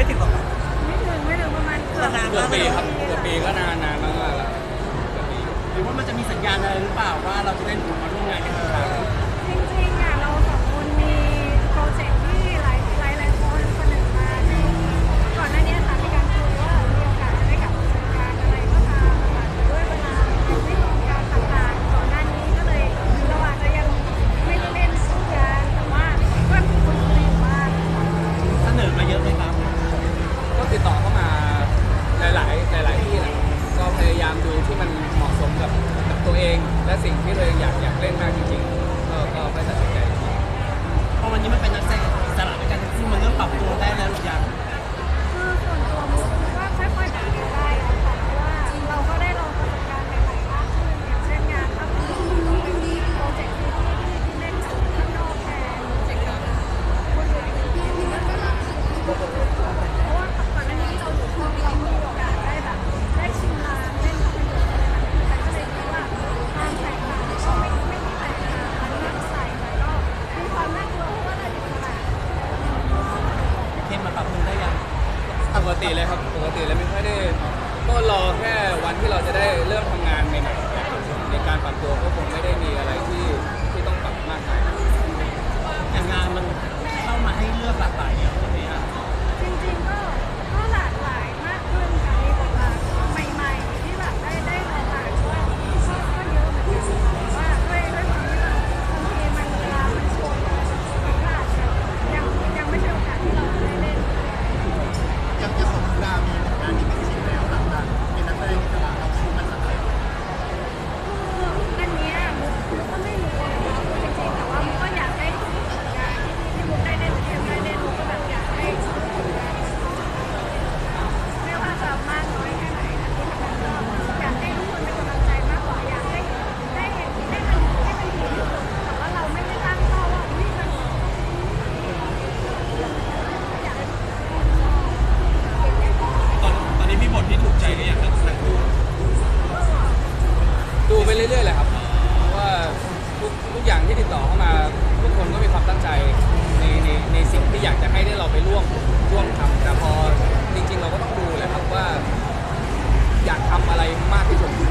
ไม่ถึงหรอกไม่ถึงไม่ถึงประมาณเกือบนานเกือบมากปีครับเกือบปีก็นานนานมากๆแล้วเกือบปี หรือว่ามันจะมีสัญญาณอะไรหรือเปล่าว่าเราจะได้มาร่วมงานกันอีกครั้ง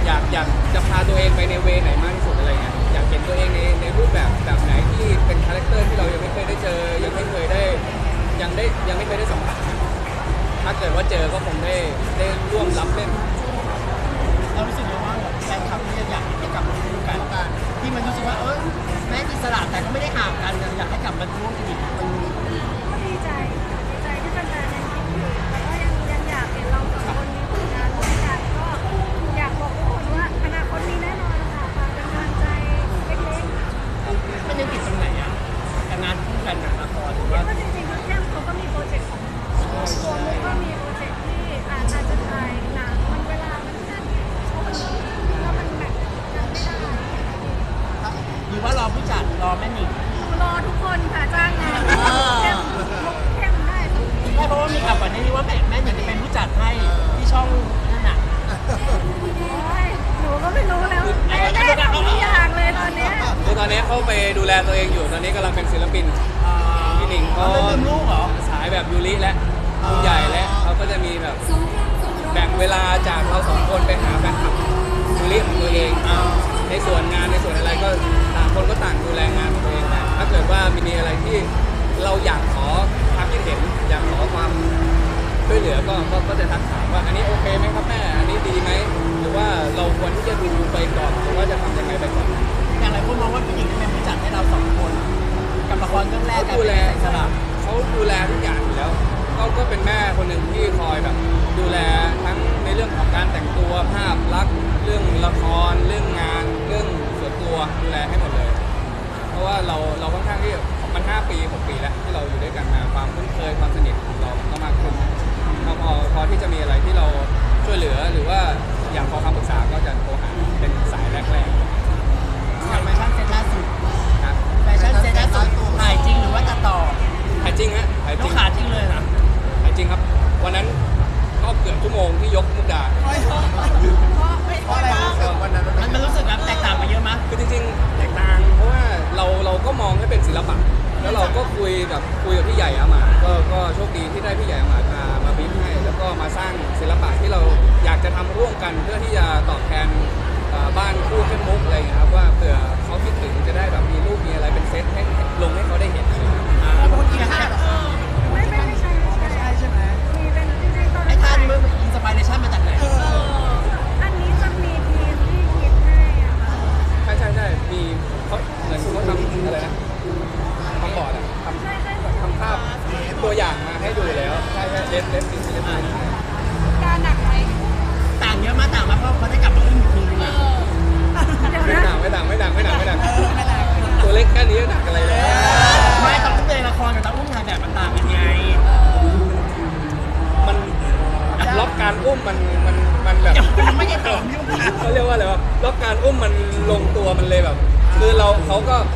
อยากอยากจะพาตัวเองไปในเวไหนมากที่สุดอะไรเงี้ยอยากเห็นตัวเองในในรูปแบบแบบไหนที่เป็นคาแรคเตอร์ที่เรายังไม่เคยได้เจอ ยังไม่เคยได้ยังได้ยังไม่เคยได้สัมผัสถ้าเกิดว่าเจอก็คงได้ได้ร่วมรับเล่นเรารู้สึกยังไงว่าแฟนคลับที่อยากให้กลับมาดูกันที่มันรู้สึกว่าเออแม้อิสระแต่ก็ไม่ได้ห่างกันอยากให้กลับมาร่วมกันอีก แม่หนิงรอทุกคนค่ะจ้างงานเข้มเข้มได้ไม่เพราะว่ามีข่าวก่อนหน้านี้ว่าแม่แม่หนิงจะเป็นผู้จัดให้ที่ช่องนั่นน่ะโอ้ยหนูก็ไม่รู้แล้วไม่ได้ทำทุกอย่างเลยตอนเนี้ยคือตอนนี้เขาไปดูแลตัวเองอยู่ ตอนนี้กำลังเป็นศิลปิน พี่หนิงเขาเขาลืมลูกเหรอ สายแบบยูริและรุ่นใหญ่และเขาก็จะมีแบบแบ่งเวลาจากเราสองคนไปหาแฟนคลับยูริของตัวเอง ในส่วนงานในส่วนอะไรก็ต่าง คนก็ต่างดูแลงานของตัวเองนะถ้าเกิดว่ามีอะไรที่เราอยากขอความคิดเห็น อยากขอความช่วยเหลือก็ก็ก็จะทักถามว่าอันนี้โอเคไหมครับแม่อันนี้ดีไหมหรือว่าเราควรที่จะดูไปก่อนหรือว่าจะทำยังไงไปก่อนอย่างไรพวกมองว่าพี่หนิงจะเป็นผู้จัดให้เราสองคนกับละครเรื่องแรกเขาการดูเป็นแลอิสระเขาดูแลทุกอย่างอยู่แล้วเขาก็เป็นแม่คนหนึ่งที่คอยแบบ ดูแลทั้งในเรื่องของการแต่งตัวภาพลักษณ์เรื่องละครเรื่องงานเรื่อง ส่วนตัวดูแลให้หมดเลย เพราะว่าเราเราค่อนข้างที่มัน 5 ปี 6 ปีแล้วที่เราอยู่ด้วยกันมาความคุ้นเคยความสนิทของเราก็มากขึ้นพอพอพอที่จะมีอะไรที่เราช่วยเหลือหรือว่าอยากขอคำปรึกษาก็จะโทรหาเป็นสายแรกอย่างแฟชั่นเซ็ตล่าสุดๆนะแฟชั่นเซ็ตล่าสุดถ่ายจริงหรือว่าตัดต่อถ่ายจริงฮะถ่ายจลูริกงขาจริงเลยนะถ่ายจริงครับ วันนั้นก็เกือบชั่วโมงที่ยกมุกดา เพราะอะไรรู้สึกวันนั้นมัน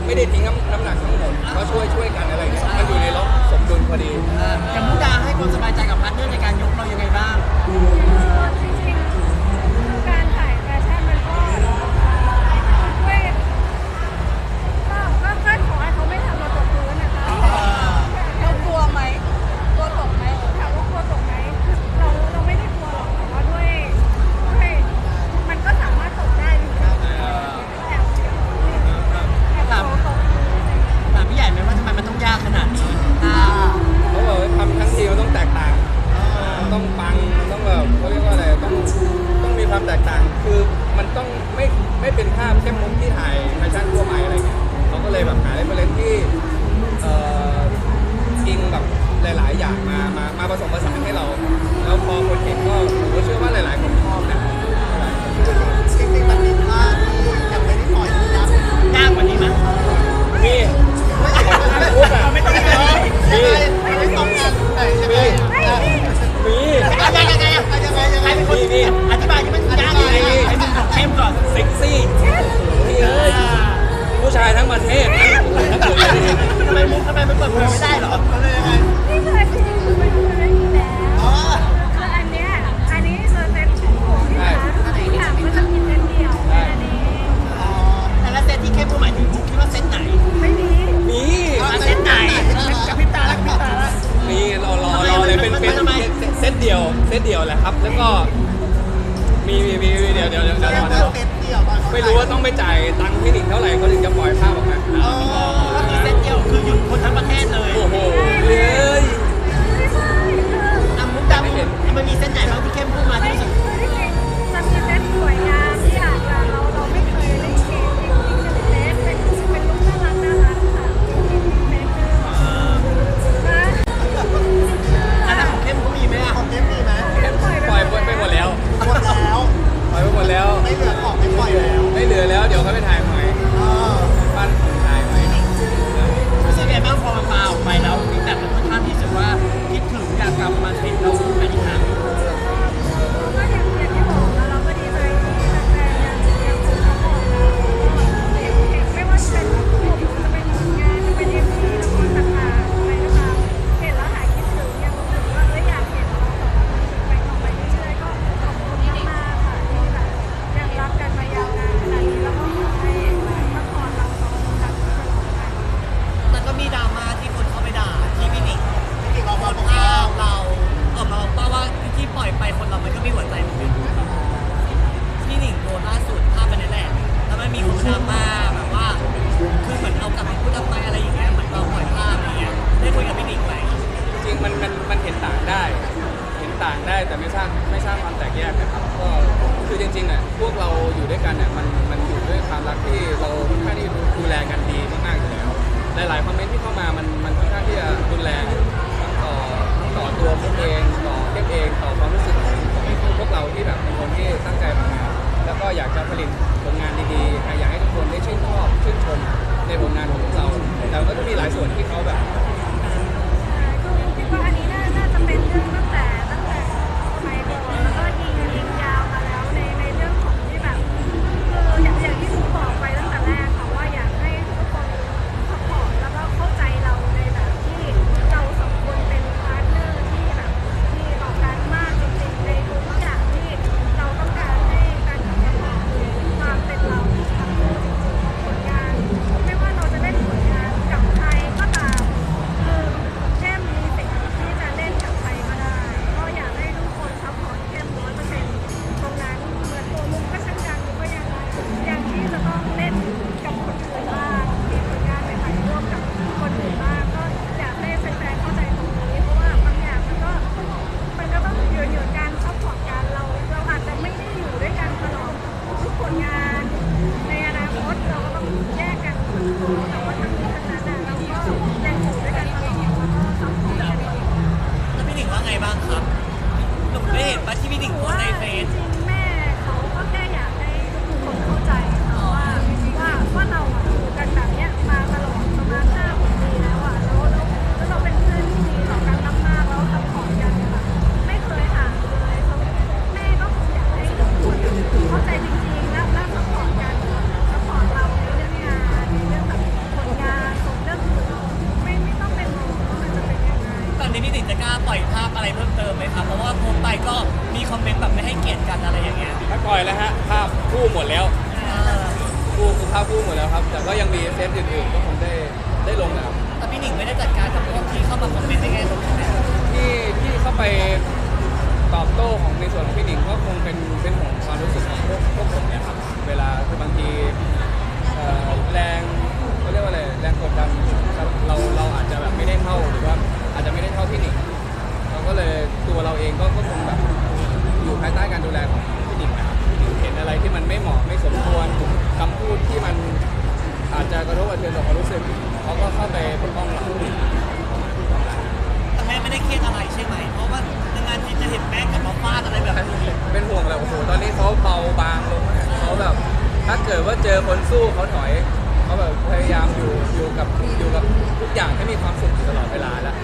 ไม่ได้ทิ้งน้ำหนักทั้งหมดก็ช่วยช่วยกันอะไรอย่างเงี้ยมันอยู่ในล็อกสมดุลพอดี จะมุด หลายๆคนชอบนะจริงๆมันมีภาพที่ยังไม่ได้ปล่อยนะยากกว่านี้มั้ยมีไม่ต้องมีมีไม่ต้องมีไหนยังไงมียังไงยังไรยังไงยังไงเป็นคนอธิบายที่มันยากเลยให้มันเข้มก่อนเซ็กซี่พี่เอ้ยผู้ชายทั้งประเทศทำไมมุกทำไมมันเปิดเผยไม่ได้หรอ เดียวเซตเดียวแหละครับ แล้วก็มีมีมีเดี๋ยวเดี๋ยวเดี๋ยวเดี๋ยวไม่รู้ว่าต้องไปจ่ายตังค์คลินิกเท่าไหร่เขาถึงจะปล่อยภาพออกมาอ๋อก็คือเซตเดียวคือหยุดคนทั้งประเทศเลยโอ้โหเลยอะมุกดาไม่เห็นมันมีเส้นไหนบ้างที่เข้มพูดมาที่รู้สึก มันมีเซตสวยงามที่อากจะเรางความแตกแยกนะครับก็คือจริงๆเนี่ยพวกเราอยู่ด้วยกันเนี่ยมันมันอยู่ด้วยความรักที่เราค่อนข้างที่ดูแลกันดีมากๆอยู่แล้วหลายๆคอมเมนต์ที่เข้ามามันมันค่อนข้างที่จะดูแลทั้งต่อต่อตัวพวกเองต่อเก็เองต่อความรู้สึกของพวกเราที่แบบเป็นคนที่ตั้งใจทำงานแล้วก็อยากจะผลิตผลงานดีๆอยากให้ทุกคนได้ชื่นชอบชื่นชมในผลงานของพวกเราแต่ก็จะมีหลายส่วนที่เขาแบบ นี้พี่ติ๋งจะกล้าปล่อยภาพอะไรเพิ่มเติมไหมครับเพราะว่าโพสต์ไปก็มีคอมเมนต์แบบไม่ให้เกียรติกันอะไรอย่างเงี้ยถ้าปล่อยแล้วฮะภาพคู่หมดแล้วคู่คือภาพคู่หมดแล้วครับ แต่ก็ยังมีเซตอื่นๆก็คงได้ได้ลงนะครับ แต่พี่หนิงไม่ได้จัดการกับพวกที่เข้ามาคอมเมนต์ในแง่ลบใช่ไหมที่ที่เข้าไปตอบโต้ของในส่วนของพี่หนิงก็คงเป็นเป็นของความรู้สึก อคนสู้เขาถอยเขาแบบพยายามอยู่อยู่กับอยู่กับทุกอย่างให้มีความสุขตลอดเวลาแล้ว